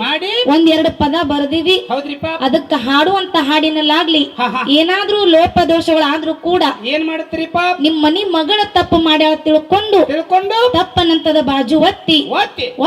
ಮಾಡಿ. ಒಂದೆರಡು ಪದ ಬರೆದಿವಿ. ಅದಕ್ಕ ಹಾಡುವಂತ ಹಾಡಿನಲ್ಲಾಗ್ಲಿ. ಏನಾದ್ರೂ ಲೋಪ ದೋಷಗಳಾದ್ರೂ ಕೂಡ ಏನ್ ಮಾಡತ್ತೀರಿಪ್ಪ? ನಿಮ್ ಮನಿ ಮಗಳ ತಪ್ಪು ಮಾಡ್ಯಾಳ ತಿಳ್ಕೊಂಡು ತಿಳ್ಕೊಂಡು. ತಪ್ಪನಂತದ ಬಾಜು ಒತ್ತಿ.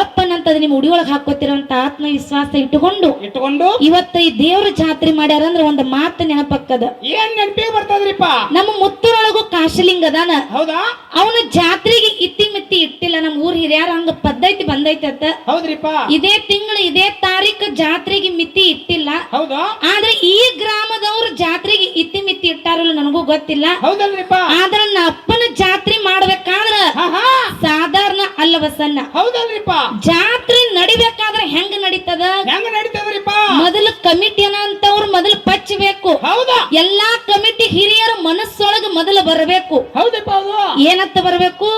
ಒಪ್ಪನಂತದ ನಿಮ್ ಉಡಿಯೊಳಗ್ ಹಾಕೋತಿರೋಂತ ಆತ್ಮವಿಶ್ವಾಸ ಇಟ್ಟುಕೊಂಡು ಇಟ್ಟುಕೊಂಡು. ಇವತ್ತ ಈ ದೇವ್ರ ಜಾತ್ರೆ ಮಾಡ್ಯಾರ ಅಂದ್ರ ಒಂದ್ ಮಾತು ನೆನಪಕ್ಕದ. ಏನ್ ನೆನಪಿಗೆ ಬರ್ತದ್ರಿಪ್ಪ? ನಮ್ಮ ಮುತ್ತೂರೊಳಗು ಕಾಶಲಿಂಗ ಅದಾನ ಹೌದಾ? ಅವನ ಜಾತ್ರೆಗೆ ಇತ್ತಿ ಮಿತ್ತಿ ಇಟ್ಟಿಲ್ಲ. ನಮ್ಮ ಊರ್ ಹಿರಿಯಾರ ಹಂಗ ಪದ್ಧತಿ ಬಂದೈತೆ ಹೌದ್ರಿಪ್ಪ. ಇದೇ ತಿಂಗಳು ಇದೇ ತಾರೀಕು ಜಾತ್ರೆಗೆ ಮಿತಿ ಇತ್ತಿಲ್ಲ ಹೌದಾ? ಆದ್ರೆ ಈ ಗ್ರಾಮದವ್ರು ಜಾತ್ರೆಗೆ ಇತ್ತಿ ಮಿತಿ ಇಟ್ಟಾರಲ್ಲ ನನಗೂ ಗೊತ್ತಿಲ್ಲ. ಹೌದಲ್ರಿಪ್ಪ? ಆದ್ರ ನನ್ನ ಅಪ್ಪನ ಜಾತ್ರೆ ಮಾಡ್ಬೇಕಾದ್ರ ಸಾಧಾರಣ ಅಲ್ಲ ಸಣ್ಣ. ಹೌದಲ್ರಿಪ್ಪ? ಜಾತ್ರೆ ನಡಿಬೇಕಾದ್ರೆ ಹೆಂಗ್ ನಡೀತದ? ಹೆಂಗ ನಡೀತದ್ರಿಪ್ಪ? ಮೊದಲು ಕಮಿಟಿ ಅಂತವ್ರು ಮೊದಲು ಪಚ್ಚಬೇಕು. ಹೌದಾ? ಎಲ್ಲಾ ಕಮಿಟಿ ಹಿರಿಯರ ಮನಸ್ಸೊಳಗ ಮೊದಲು ಬರಬೇಕು. ಹೌದಪ್ಪ ಹೌದು ಏನತ್ತ ಬರಬೇಕು?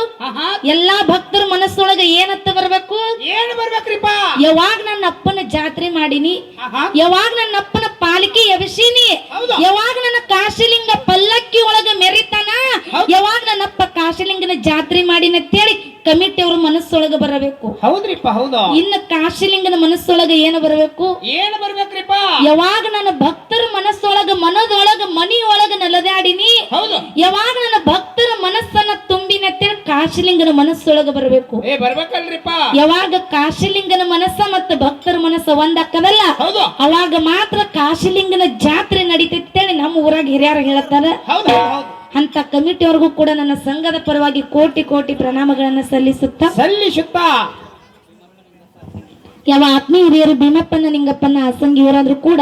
ಎಲ್ಲಾ ಭಕ್ತರ ಮನಸ್ಸೊಳಗ ಏನತ್ತ ಬರಬೇಕು? ಏನ್ ಬರ್ಬೇಕ್ರಿಪ್ಪ? ಯಾವಾಗ ನನ್ನ ಅಪ್ಪನ ಜಾತ್ರೆ ಮಾಡೀನಿ? ಯಾವಾಗ ನನ್ನ ಅಪ್ಪನ ಪಾಲಿಕೆ ಎವಸಿನಿ. ಯಾವಾಗ ನನ್ನ ಕಾಶಿಲಿಂಗ ಪಲ್ಲಕ್ಕಿ ಒಳಗ ಮೆರಿತಾನ? ಯಾವಾಗ ನನ್ನ ಅಪ್ಪ ಕಾಶಿಲಿಂಗನ ಜಾತ್ರೆ ಮಾಡಿನ ಅಂತೇಳಿ ಕಮಿಟಿ ಅವ್ರ ಮನಸ್ಸೊಳಗ ಬರಬೇಕು. ಹೌದ್ರಿಪ್ಪ ಹೌದು. ಇನ್ನ ಕಾಶಿಲಿಂಗನ ಮನಸ್ಸೊಳಗ ಏನು ಬರಬೇಕು? ಏನ್ ಬರ್ಬೇಕ್ರಿಪ್ಪ? ಯಾವಾಗ ನನ್ನ ಭಕ್ತರ ಮನಸ್ಸೊಳಗ ಮನದೊಳಗ ಮನಿಯೊಳಗ ನಲದಾಡಿನಿ? ಹೌದು. ಯಾವಾಗ ನನ್ನ ಅಂತೇಳಿ ಕಾಶಿಲಿಂಗನ ಮನಸ್ಸೊಳಗ ಬರಬೇಕು. ಏ ಬರ್ಬೇಕಲ್ರಿಪ್ಪ. ಯಾವಾಗ ಕಾಶಿಲಿಂಗನ ಮನಸ್ಸ ಮತ್ತೆ ಭಕ್ತರ ಮನಸ್ಸ ಒಂದಾಕದಲ್ಲ ಹೌದು. ಅವಾಗ ಮಾತ್ರ ಕಾಶಿಲಿಂಗನ ಜಾತ್ರೆ ನಡೀತೈತೆ ನಮ್ಮ ಊರಾಗ ಹಿರಿಯರು ಹೌದು ಅಂತ ಕಮಿಟಿಯವ್ರಿಗೂ ಕೂಡ ನನ್ನ ಸಂಘದ ಪರವಾಗಿ ಕೋಟಿ ಕೋಟಿ ಪ್ರಣಾಮಗಳನ್ನ ಸಲ್ಲಿಸುತ್ತಾ. ಸಲ್ಲಿಸುತ್ತ? ಯಾವ ಆತ್ಮೀಯ ಹಿರಿಯರು ಭೀಮಪ್ಪನ ನಿಂಗಪ್ಪನ ಅಸಂಗಿ ಇವರಾದ್ರೂ ಕೂಡ